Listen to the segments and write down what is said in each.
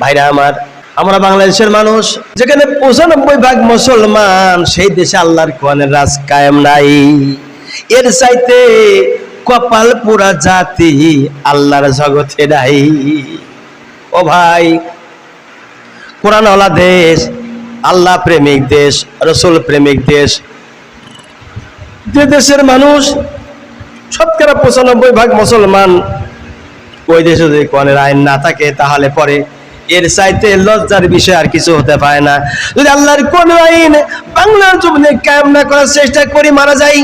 ভাইরা আমার, আমরা বাংলাদেশের মানুষ, যেখানে পঁচানব্বই ভাগ মুসলমান, সেই দেশে আল্লাহর কোরআনের রাজ কায়েম নাই। এর চাইতে কপাল পুরা জাতি আল্লাহর জগতে নাই। ও ভাই, কোরআনওয়ালা দেশ, আল্লাহ প্রেমিক দেশ, রসুল প্রেমিক দেশ, যে দেশের মানুষ শতকরা পঁচানব্বই ভাগ মুসলমান, ওই দেশে যদি কোরআনের আইন না থাকে, তাহলে পরে এর চাইতে লজ্জার বিষয় আর কিছু হতে পারে না। যদি আল্লাহর কোন আইন বাংলার জমিনে কায়েম না করার চেষ্টা করি মারা যাই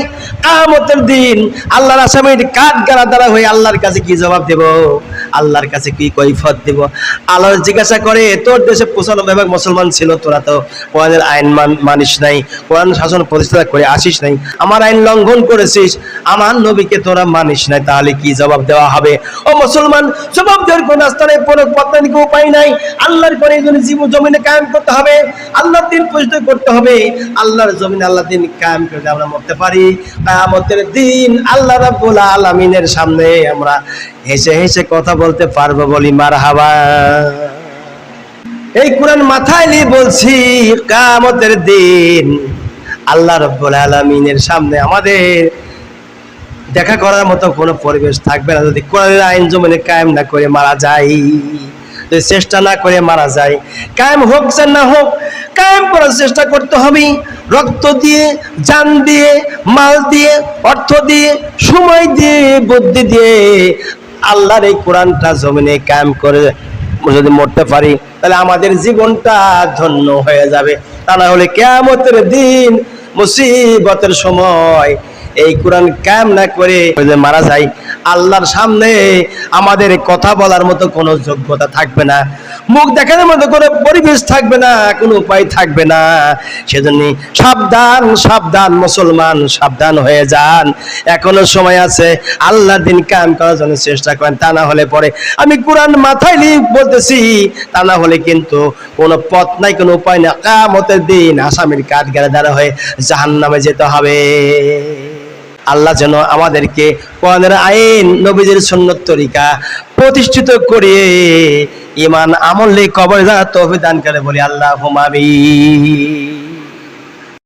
আহমতের দিন আল্লাহর আসামির কাঠ গাড়া দ্বারা হয়ে আল্লাহর কাছে কি জবাব দেব? আল্লাহর কাছে কি কৈফত দিব? আল্লাহ জিজ্ঞাসা করে তোর দেশে পঁচানব্বই ভাগ মুসলমান ছিল তোরা তো কোরআনের আইন মান- মানিস নাই কোরআন শাসন প্রতিষ্ঠা করে আসিস নাই। আমার আইন লঙ্ঘন করেছিস আমার নবীকে তোরা মানিস নাই তাহলে কি জবাব দেওয়া হবে? ও মুসলমান জবাব দেওয়ার কোন নেই কোনো নেই, উপায় নাই। আল্লাহর করে এই জন্য জীবন জমিনে কায়েম করতে হবে আল্লাহর দিন প্রতিষ্ঠা করতে হবে। আল্লাহর জমিনে আল্লাহর দিন কায়েম করে আমরা মরতে পারি। কায়ামতের দিন আল্লাহ রাব্বুল আলামিনের সামনে আমরা হেসে হেসে কথা বলতে পারব বলি মার হাবা এই কোরআন মাথায় নিয়ে বলছি কামতের দিন আল্লাহ রব্বুল আলমিনের সামনে আমাদের দেখা করার মতো কোনো পরিবেশ থাকবে না। যদি কোরআনের আইন জমিনে কায়েম না করে মারা যায়, যদি চেষ্টা না করে মারা যায়, কায়েম হোক যে না হোক, কায়েম করার চেষ্টা করতে হবে। রক্ত দিয়ে যান দিয়ে, মাল দিয়ে, অর্থ দিয়ে, সময় দিয়ে, বুদ্ধি দিয়ে আল্লাহর এই কোরআনটা জমিনে কায়েম করে যদি মরতে পারি, তাহলে আমাদের জীবনটা ধন্য হয়ে যাবে। তা না হলে কেমতের দিন মুসিবতের সময় এই কোরআন কায়েম না করে মারা যায়, আল্লাহর সামনে আমাদের কথা বলার মতো কোনো যোগ্যতা থাকবে না। মুখ দেখানোর মতো কোনো পরিবেশ থাকবে না, কোনো উপায় থাকবে না। সেজন্য সাবধান সাবধান, মুসলমান, সাবধান হয়ে যান। এখনও সময় আছে, আল্লাহর দিন কায়েম করার জন্য চেষ্টা করেন, তা না হলে পরে আমি কোরআন মাথায় নিয়ে বলতেছি, তা না হলে কিন্তু কোনো পথ নাই, কোনো উপায় না কামতের দিন আসামির কাঠ গেলে দ্বারা হয়ে জাহান নামে যেতে হবে। আল্লাহ যেন আমাদেরকে কোরআনের আইন নবীদের সুন্নত তরিকা প্রতিষ্ঠিত করে ইমান আমলে কবর দান করে বলি আল্লাহ হুমাবি